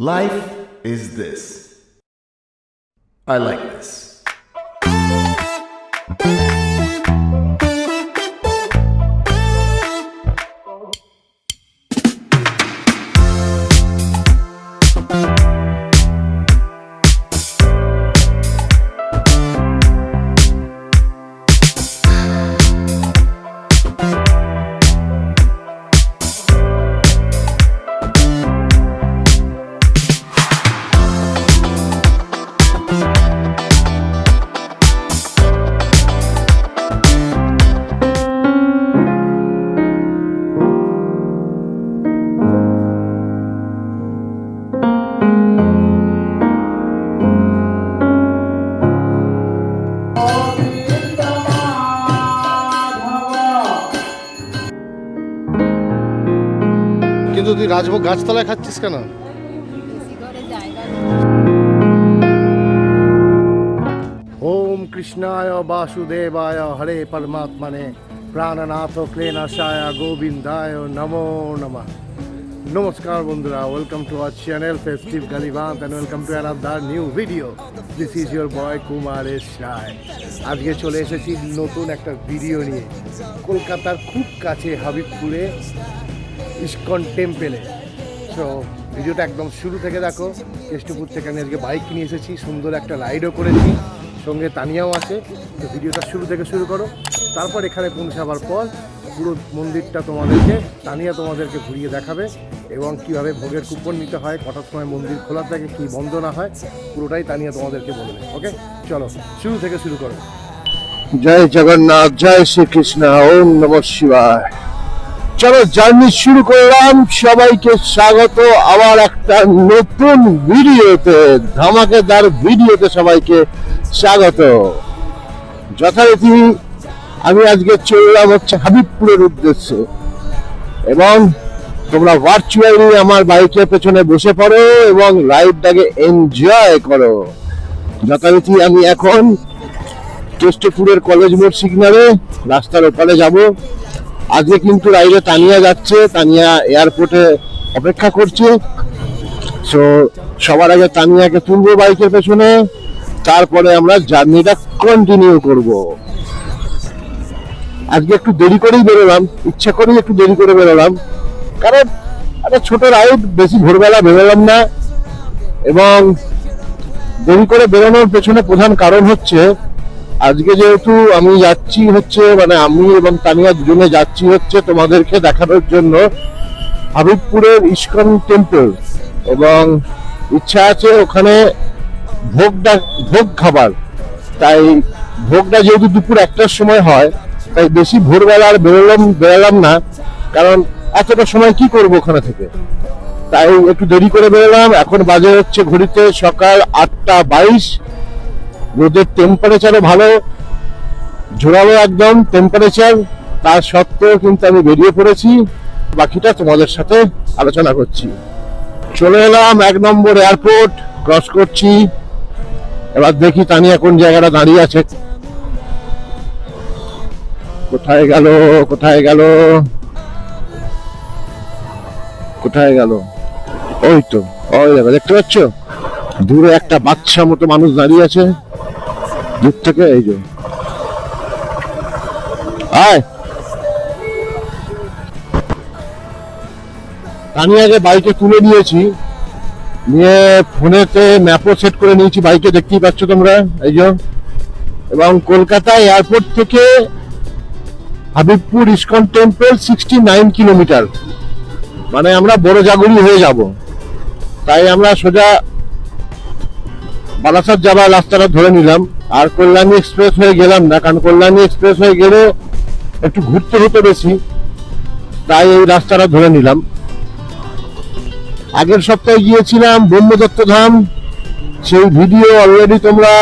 Life is this. I like this. Rajbhog গাছতলায় খাচ্ছিস কেন? ওম কৃষ্ণায় বাসুদেবায় হরে পরমাত্মনে প্রাণনাথ ক্লেনাশায় গোবিন্দায় নমো নমঃ। নমস্কার বন্ধুরা welcome to our channel festive গালিবান্ত and welcome to another new video this is your boy Kumar S Roy আজকে চলে এসেছি নতুন একটা ভিডিও নিয়ে। কলকাতার খুব কাছে হাবিবপুরে ইস্কন টেম্পেলে। সো ভিডিওটা একদম শুরু থেকে দেখো। কেষ্টপুর থেকে আমি আজকে বাইক নিয়ে এসেছি। সুন্দর একটা রাইডও করেছি। সঙ্গে তানিয়াও আছে। তো ভিডিওটা শুরু থেকে শুরু করো। তারপর এখানে পৌঁছাবার পর পুরো মন্দিরটা তোমাদেরকে, তানিয়া তোমাদেরকে ঘুরিয়ে দেখাবে এবং কীভাবে ভোগের কুপন নিতে হয়, কটার সময় মন্দির খোলা থাকে, কী বন্ধ না হয়, পুরোটাই তানিয়া তোমাদেরকে বলবে। ওকে চলো, শুরু থেকে শুরু করো। জয় জগন্নাথ, জয় শ্রীকৃষ্ণ, ওম নম শিবায়। চলো জার্নি শুরু করলাম সবাইকে স্বাগত। আবার একটা নতুন ভিডিওতে, ধামাকেদার ভিডিওতে সবাইকে স্বাগত। যথারীতি আমি আজকে চললাম হচ্ছে হাবিবপুরের উদ্দেশ্যে। এবং তোমরা ভার্চুয়ালি আমার বাইকের পেছনে বসে পড়ো এবং রাইডটাকে এনজয় করো। যথারীতি আমি এখন কেষ্টপুরের কলেজ মোড় সিগনালে, রাস্তার ওপারে যাব। আজকে কিন্তু রাইডে তানিয়া যাচ্ছে, তানিয়া এয়ারপোর্টে অপেক্ষা করছে। সো সবার আগে তানিয়াকে তুলবো বাইকের পেছনে, তারপরে আমরা জার্নিটা কন্টিনিউ করব। আজকে একটু দেরি করেই বেরোলাম, ইচ্ছা করেই একটু দেরি করে বেরোলাম। কারণ একটা ছোট রাইড, বেশি ভোরবেলা বেরোলাম না। এবং দেরি করে বেরোনোর পেছনে প্রধান কারণ হচ্ছে আজকে যেহেতু আমি যাচ্ছি হচ্ছে মানে আমি এবং তানিয়া দুজনে যাচ্ছি হচ্ছে তোমাদেরকে দেখানোর জন্য হাবিবপুরের ইস্কন টেম্পল এবং ইচ্ছা আছে ওখানে ভোগটা ভোগ খাবার। তাই ভোগটা যেহেতু দুপুর একটার সময় হয়, তাই বেশি ভোরবেলা আর বেরোলাম বেরোলাম না, কারণ এতটা সময় কি করব ওখানে থেকে? তাই একটু দেরি করে বেরোলাম, এখন বাজে হচ্ছে ঘড়িতে সকাল আটটা বাইশ। রোদের টেম্পারেচারও ভালো, ঝোড়ালো একদম টেম্পারেচার তার সত্ত্বেও কিন্তু আমি বেরিয়ে পড়েছি। বাকিটা তোমাদের সাথে আলোচনা করছি। চলে এলাম এক নম্বর এয়ারপোর্ট ক্রস করছি। এবার দেখি তানিয়া কোন জায়গাটা দাঁড়িয়ে আছে। কোথায় গেল কোথায় গেল? কোথায় গেল? ওই তো, ওই দেখো, দেখতে পাচ্ছ? দূরে একটা বাচ্চা মতো মানুষ দাঁড়িয়ে আছে। দূর থেকে এই যে। আমি আগে বাইকে তুলে নিয়েছি। নিয়ে ফোনেতে ম্যাপও সেট করে নিয়েছি, বাইকে দেখতেই পাচ্ছ তোমরা, এই এবং কলকাতা এয়ারপোর্ট থেকে Habibpur ISKCON temple sixty nine kilometre. মানে আমরা বড় জাগুড়ি হয়ে যাব। তাই আমরা সোজা বারাসাত যাবার রাস্তাটা ধরে নিলাম। আর কল্যাণী এক্সপ্রেস হয়ে গেলাম না, কারণ কল্যাণী এক্সপ্রেস হয়ে গেলে একটু ঘুরতে হতো বেশি। তাই এই রাস্তাটা ধরে নিলাম। আগের সপ্তাহে গিয়েছিলাম ব্রহ্মদত্ত ধাম। সেই ভিডিও অলরেডি তোমরা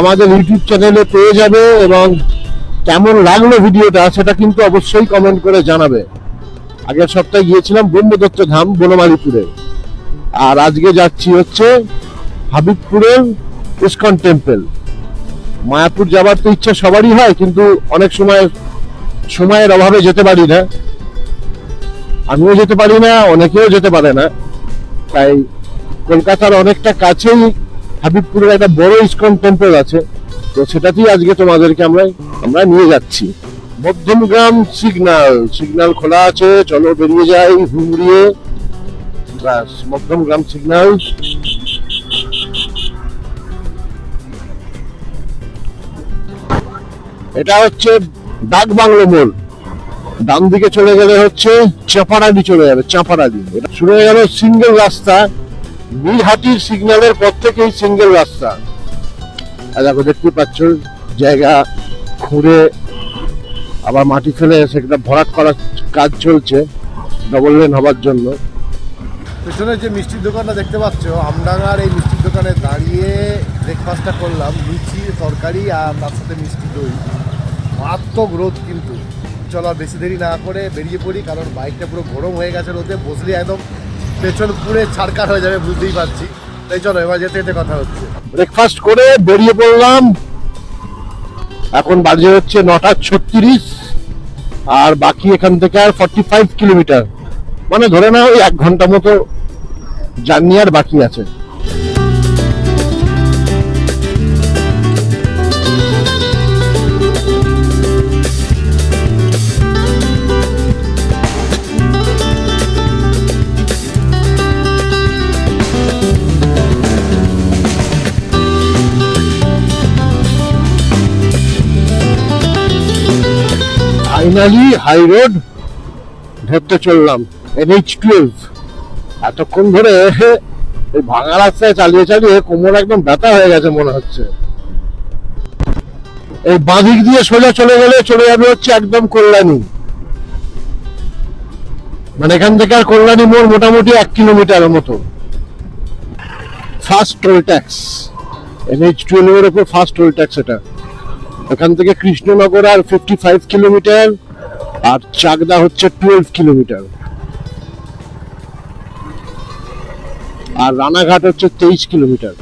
আমাদের ইউটিউব চ্যানেলে পেয়ে যাবে এবং কেমন লাগল ভিডিওটা সেটা কিন্তু অবশ্যই কমেন্ট করে জানাবে। আগের সপ্তাহে গিয়েছিলাম ব্রহ্মদত্ত ধাম, বনমালীপুরে। আর আজকে যাচ্ছি হচ্ছে হাবিবপুরের ইস্কন টেম্পল। মায়াপুর যাবার তো ইচ্ছা সবারই হয়, কিন্তু অনেক সময় সময়ের অভাবে যেতে পারি না। আমিও যেতে পারি না, অনেকেও যেতে পারে না। তাই কলকাতার অনেকটা কাছেই হাবিবপুরের একটা বড় ইস্কন টেম্পল আছে, তো সেটাতেই আজকে তোমাদেরকে আমরা আমরা নিয়ে যাচ্ছি। মধ্যমগ্রাম সিগনাল সিগনাল খোলা আছে, চলো বেরিয়ে যাই, হুমড়িয়ে। ব্যাস মধ্যমগ্রাম সিগন্যাল এটা হচ্ছে ডাক বাংলো মোড়। ডান দিকে চলে গেলে হচ্ছে চাপাড়ালি চলে যাবে চাপাড়ালি এটা শুরু হয়ে গেল সিঙ্গেল রাস্তা। নীলহাটির সিগন্যালের পর থেকেই সিঙ্গেল রাস্তা। দেখো দেখতে পাচ্ছ, জায়গা খুঁড়ে আবার মাটি ফেলে সেটা ভরাট করার কাজ চলছে ডবল লেন হবার জন্য। পেছনে যে মিষ্টির দোকানটা দেখতে পাচ্ছ, আমডাঙ্গার এই মিষ্টির দোকানে দাঁড়িয়ে ব্রেকফাস্টটা করলাম, লুচি, তরকারি আর তার সাথে মিষ্টি দই। মারাত্মক রোদ কিন্তু। চলো আর বেশি দেরি না করে বেরিয়ে পড়ি, কারণ বাইকটা পুরো গরম হয়ে গেছে রোদে। বসলে একদম পেছন পুরে ছাড়কার হয়ে যাবে, বুঝতেই পারছি। তাই চলো, এবার যেতে যেতে কথা হচ্ছে। ব্রেকফাস্ট করে বেরিয়ে পড়লাম। এখন বাজে হচ্ছে নটা ছত্রিশ, আর বাকি এখান থেকে আর ফর্টি ফাইভ কিলোমিটার মানে ধরে নাও ওই এক ঘণ্টা মতো জার্নি আর বাকি আছে। ফাইনালি হাই রোড ধরতে চললাম এনএইচ টুয়েলভ এতক্ষণ ধরে এই ভাঙা রাস্তায় চালিয়ে চালিয়ে কোমর একদম ব্যথা হয়ে গেছে মনে হচ্ছে। এই বাঁদিক দিয়ে সোজা চলে গেলে চলে যাবে হচ্ছে একদম কল্যাণী। মানে এখান থেকে আর কল্যাণী মোড় মোটামুটি এক কিলোমিটারের মতো। ফার্স্ট টোল ট্যাক্স এনএইচ টুয়েলভের উপর ফার্স্ট টোল ট্যাক্স এটা। এখান থেকে কৃষ্ণনগর আর ফিফটি ফাইভ কিলোমিটার। আর চাকদা হচ্ছে টুয়েলভ কিলোমিটার। আর রানাঘাট হচ্ছে তেইশ কিলোমিটার।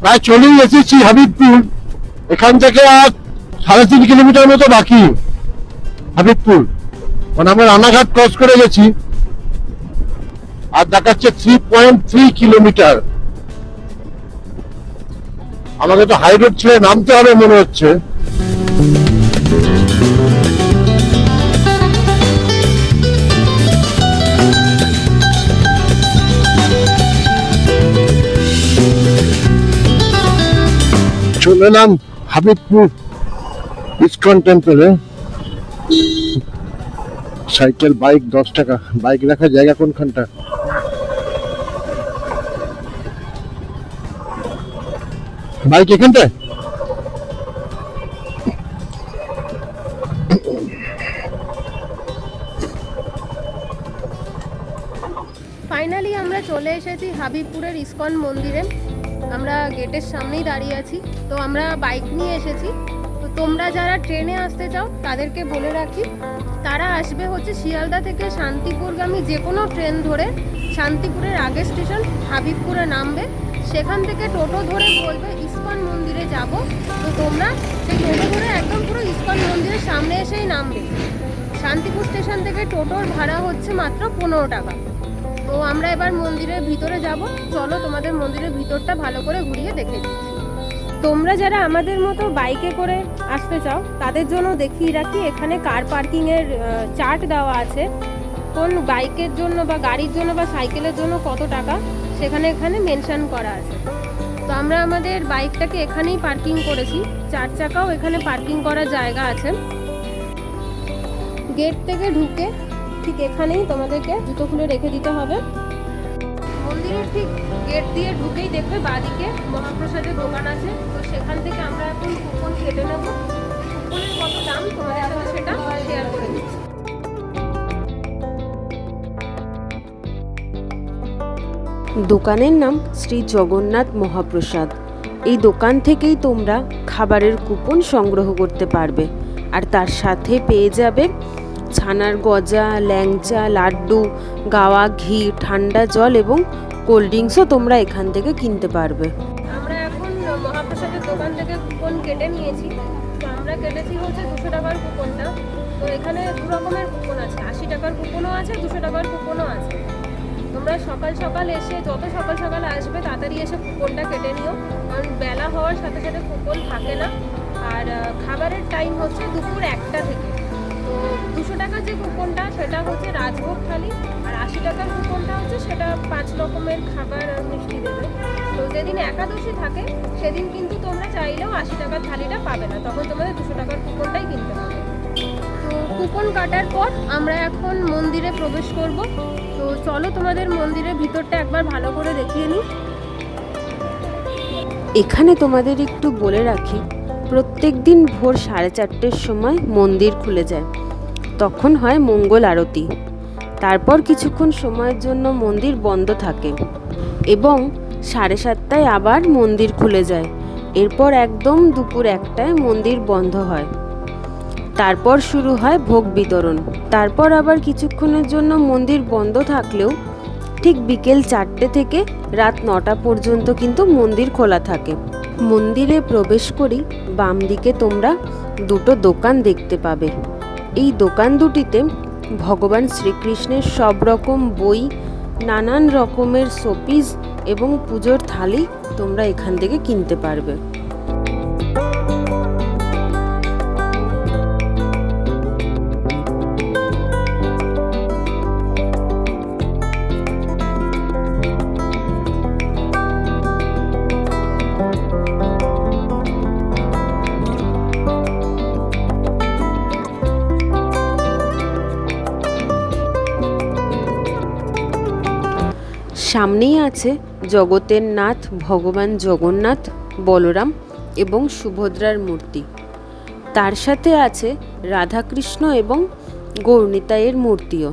প্রায় চলেই এসেছি হাবিবপুর। এখান থেকে আর সাড়ে তিন কিলোমিটার মতো বাকি হাবিবপুর। মানে আমরা রানাঘাট ক্রস করে গেছি। আর দেখাচ্ছে থ্রি পয়েন্ট থ্রি কিলোমিটার। আমাকে তো হাই রোড ছেড়ে নামতে হবে মনে হচ্ছে। এলাম হাবিবপুর ইস্কন টেম্পলে সাইকেল বাইক দশ টাকা। বাইক রাখার জায়গা কোনখানটা? বাইক এখানটায়? ফাইনালি আমরা চলে এসেছি হাবিবপুরের ইসকন মন্দিরে। আমরা গেটের সামনেই দাঁড়িয়ে আছি। তো আমরা বাইক নিয়ে এসেছি। তো তোমরা যারা ট্রেনে আসতে চাও, তাদেরকে বলে রাখি, তারা আসবে হচ্ছে শিয়ালদা থেকে শান্তিপুরগামী যে কোনো ট্রেন ধরে শান্তিপুরের আগের স্টেশন হাবিবপুরে নামবে। সেখান থেকে টোটো ধরে বলবে, ইসকন মন্দিরে যাব। তো তোমরা সেই টোটো ধরে একদম পুরো ইসকন মন্দিরের সামনে এসেই নামবে। শান্তিপুর স্টেশন থেকে টোটোর ভাড়া হচ্ছে মাত্র পনেরো টাকা। তো আমরা এবার মন্দিরের ভিতরে যাব। চলো তোমাদের মন্দিরের ভিতরটা ভালো করে ঘুরিয়ে দেখে তোমরা যারা আমাদের মতো বাইকে করে আসতে চাও, তাদের জন্য দেখিয়ে রাখি, এখানে কার পার্কিংয়ের চার্ট দেওয়া আছে। কোন বাইকের জন্য বা গাড়ির জন্য বা সাইকেলের জন্য কত টাকা, সেখানে এখানে মেনশন করা আছে। তো আমরা আমাদের বাইকটাকে এখানেই পার্কিং করেছি। চার চাকাও এখানে পার্কিং করার জায়গা আছে। গেট থেকে ঢুকে ঠিক এখানেই তোমাদেরকে জুতো খুলে রেখে দিতে হবে। মন্দিরের ঠিক গেট দিয়ে ঢুকেই দেখবে বাদিকে মহাপ্রসাদের দোকান আছে। তো সেখান থেকে আমরা এখন কুপন কেটে নেব। কুপনের কত দাম? তোমাদের সাথে সেটা শেয়ার করে দিচ্ছি। দোকানের নাম শ্রী জগন্নাথ মহাপ্রসাদ। এই দোকান থেকেই তোমরা খাবারের কুপন সংগ্রহ করতে পারবে। আর তার সাথে পেয়ে যাবে ছানার গজা, ল্যাংচা, লাড্ডু, গাওয়া, ঘি, ঠান্ডা জল এবং কোল্ড ড্রিঙ্কসও তোমরা এখান থেকে কিনতে পারবে। আমরা এখন মহাপ্রসাদের দোকান থেকে কুপন কেটে নিয়েছি। তো আমরা কেটেছি হচ্ছে দুশো টাকার কুপনটা। তো এখানে দু রকমের কুপন আছে। আশি টাকার কুপনও আছে, দুশো টাকার কুপনও আছে। তোমরা সকাল সকাল এসে, যত সকাল সকাল আসবে, তাড়াতাড়ি এসে কুপনটা কেটে নিও। কারণ বেলা হওয়ার সাথে সাথে কুপন থাকে না। আর খাবারের টাইম হচ্ছে দুপুর একটা থেকে। দুশো টাকার যে কুপনটা, সেটা হচ্ছে রাজভোগ থালি। আর আশি টাকার কুপনটা হচ্ছে সেটা পাঁচ রকমের খাবার আর মিষ্টি দেবে। তো যেদিন একাদশী থাকে, সেদিন কিন্তু তোমরা চাইলেও আশি টাকার থালিটা পাবে না। তখন তোমাদের দুশো টাকার কুপনটাই কিনতে হবে। তো কুপন কাটার পর আমরা এখন মন্দিরে প্রবেশ করব। তো চলো তোমাদের মন্দিরের ভিতরটা একবার ভালো করে দেখিয়ে নিই। এখানে তোমাদের একটু বলে রাখি প্রত্যেক দিন ভোর সাড়ে চারটের সময় মন্দির খুলে যায়। তখন হয় মঙ্গল আরতি। তারপর কিছুক্ষণ সময়ের জন্য মন্দির বন্ধ থাকে এবং সাড়ে সাতটায় আবার মন্দির খুলে যায়। এরপর একদম দুপুর একটায় মন্দির বন্ধ হয়। তারপর শুরু হয় ভোগ বিতরণ। তারপর আবার কিছুক্ষণের জন্য মন্দির বন্ধ থাকলেও ঠিক বিকেল চারটে থেকে রাত নটা পর্যন্ত কিন্তু মন্দির খোলা থাকে। মন্দিরে প্রবেশ করি বাম দিকে তোমরা দুটো দোকান দেখতে পাবে। এই দোকান দুটিতে ভগবান শ্রীকৃষ্ণের সব রকম বই, নানান রকমের শোপিস এবং পুজোর থালি তোমরা এখান থেকে কিনতে পারবে। সামনেই আছে জগতের নাথ, ভগবান জগন্নাথ, বলরাম এবং সুভদ্রার মূর্তি। তার সাথে আছে রাধাকৃষ্ণ এবং গৌরনিতাইয়ের মূর্তিও।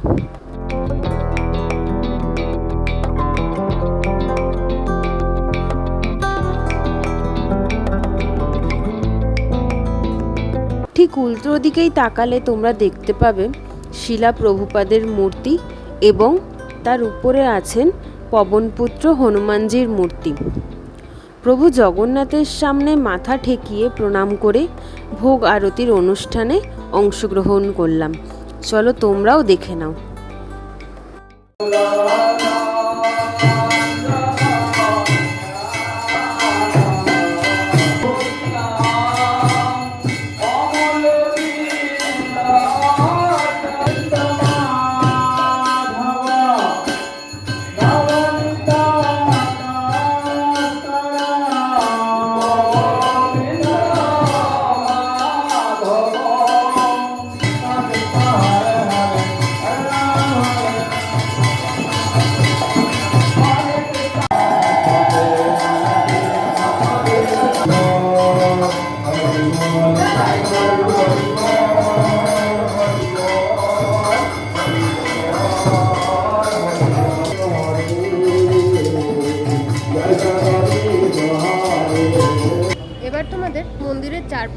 ঠিক উল্টো দিকেই তাকালে তোমরা দেখতে পাবে শিলা প্রভুপাদের মূর্তি এবং তার উপরে আছেন পবনপুত্র হনুমানজির মূর্তি। প্রভু জগন্নাথের সামনে মাথা ঠেকিয়ে প্রণাম করে ভোগ আরতির অনুষ্ঠানে অংশগ্রহণ করলাম। চলো তোমরাও দেখে নাও।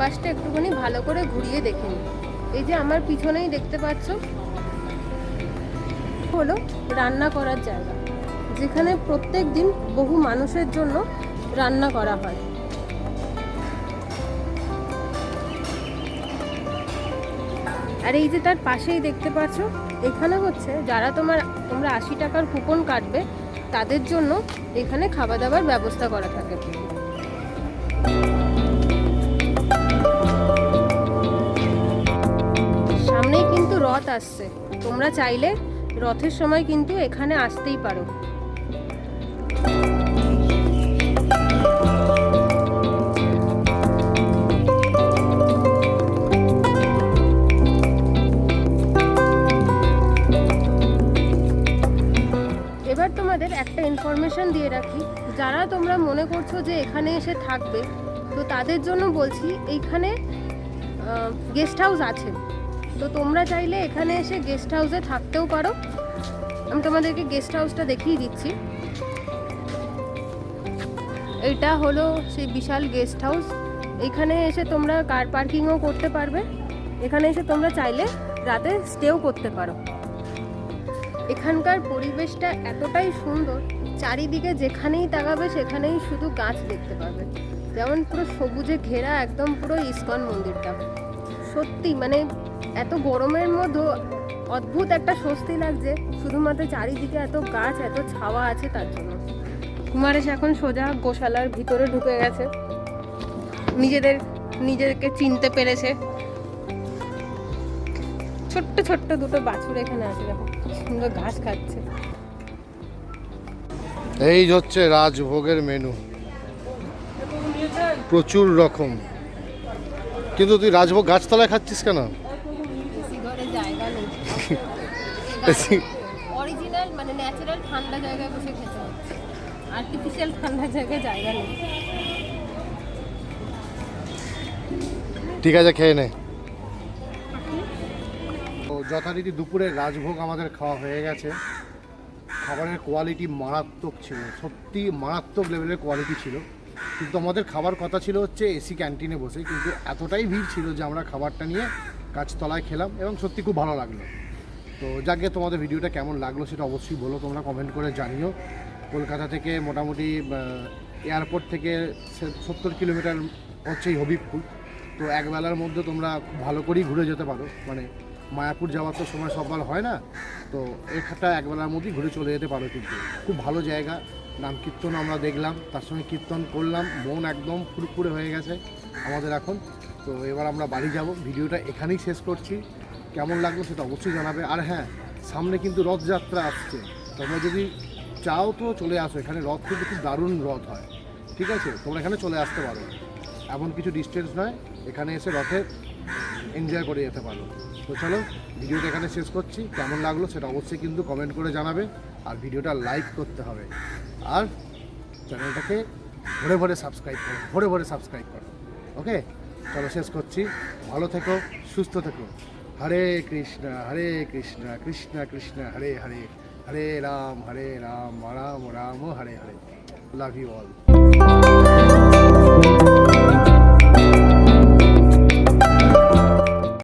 চারপাশটা একটুখানি ভালো করে ঘুরিয়ে দেখে নিই। এই যে আমার পিছনেই দেখতে পাচ্ছ, হলো রান্না করার জায়গা, যেখানে প্রত্যেক দিন বহু মানুষের জন্য রান্না করা হয়। আর এই যে তার পাশেই দেখতে পাচ্ছ, এখানে হচ্ছে যারা তোমার, তোমরা আশি টাকার কুপন কাটবে, তাদের জন্য এখানে খাওয়া দাওয়ার ব্যবস্থা করা থাকে। রথ আসছে। তোমরা চাইলে রথের সময় কিন্তু এখানে আসতেই পারো। এবার তোমাদের একটা ইনফরমেশন দিয়ে রাখি। যারা তোমরা মনে করছ যে এখানে এসে থাকবে, তো তাদের জন্য বলছি এইখানে গেস্ট হাউস আছে। তো তোমরা চাইলে এখানে এসে গেস্ট হাউসে থাকতেও পারো। আমি তোমাদেরকে গেস্ট হাউসটা দেখিয়ে দিচ্ছি। এটা হলো সেই বিশাল গেস্ট হাউস এখানে এসে তোমরা কার পার্কিংও করতে পারবে। এখানে এসে তোমরা চাইলে রাতে স্টেও করতে পারো। এখানকার পরিবেশটা এতটাই সুন্দর, চারিদিকে যেখানেই তাকাবে সেখানেই শুধু গাছ দেখতে পাবে। যেমন পুরো সবুজে ঘেরা, একদম পুরো ইস্কন মন্দিরটা। সত্যি মানে এত গরমের মধ্যে অদ্ভুত একটা স্বস্তি লাগছে। শুধুমাত্র চারিদিকে এত গাছ, এত ছাওয়া আছে তার জন্য। কুমারেশ এখন সোজা গোশালার ভিতরে ঢুকে গেছে। নিজেদের নিজেদেরকে চিনতে পেরেছে। ছোট্ট ছোট্ট দুটো বাছুর এখানে আছে, দেখো সুন্দর ঘাস খাচ্ছে। এই হচ্ছে রাজভোগের মেনু প্রচুর রকম। কিন্তু তুই রাজভোগ গাছতলায় খাচ্ছিস কেন এসি ঘরে জায়গা নেই এসি- অরিজিনাল মানে ন্যাচারাল ঠান্ডা জায়গায় বসে খেতে হচ্ছে আর্টিফিশিয়াল ঠান্ডা জায়গায় জায়গা নেই। ঠিক আছে খেয়ে নে। তো যথারীতি দুপুরের রাজভোগ আমাদের খাওয়া হয়ে গেছে। খাবারের কোয়ালিটি মারাত্মক ছিল সত্যি মারাত্মক লেভেলের কোয়ালিটি ছিল। কিন্তু আমাদের খাবার কথা ছিল হচ্ছে এসি ক্যান্টিনে বসে কিন্তু এতটাই ভিড় ছিল যে আমরা খাবারটা নিয়ে গাছতলায় খেলাম এবং সত্যি খুব ভালো লাগল। তো যাকে তোমাদের ভিডিওটা কেমন লাগল সেটা অবশ্যই বলো, তোমরা কমেন্ট করে জানিও। কলকাতা থেকে মোটামুটি এয়ারপোর্ট থেকে সত্তর কিলোমিটার হচ্ছে এই হবিবপুর। তো একবেলার মধ্যে তোমরা খুব ভালো করেই ঘুরে যেতে পারো। মানে মায়াপুর যাওয়ার তো সময় সববার হয় না। তো এখানটা একবেলার মধ্যেই ঘুরে চলে যেতে পারো কিন্তু। খুব ভালো জায়গা, নাম কীর্তন আমরা দেখলাম, তার সঙ্গে কীর্তন করলাম, মন একদম ফুরফুরে হয়ে গেছে আমাদের এখন। তো এবার আমরা বাড়ি যাব, ভিডিওটা এখানেই শেষ করছি। কেমন লাগল সেটা অবশ্যই জানাবে। আর হ্যাঁ সামনে কিন্তু রথযাত্রা আসছে। তোমরা যদি চাও তো চলে আসো, এখানে রথ কিন্তু খুব দারুণ রথ হয়। ঠিক আছে? তোমরা এখানে চলে আসতে পারো। এমন কিছু ডিস্টেন্স নয়, এখানে এসে রথে এনজয় করে যেতে পারো। তো চলো, ভিডিওটা এখানে শেষ করছি। কেমন লাগল সেটা অবশ্যই কিন্তু কমেন্ট করে জানাবে। আর ভিডিওটা লাইক করতে হবে। আর চ্যানেলটাকে ভরে ভরে সাবস্ক্রাইব করো, ভরে ভরে সাবস্ক্রাইব করো। ওকে চলো, শেষ করছি। ভালো থেকো, সুস্থ থেকো। Hare Krishna Hare Krishna Krishna Krishna, Hare Hare Hare Ram Hare Ram Ram Ram, Hare Hare. Love you all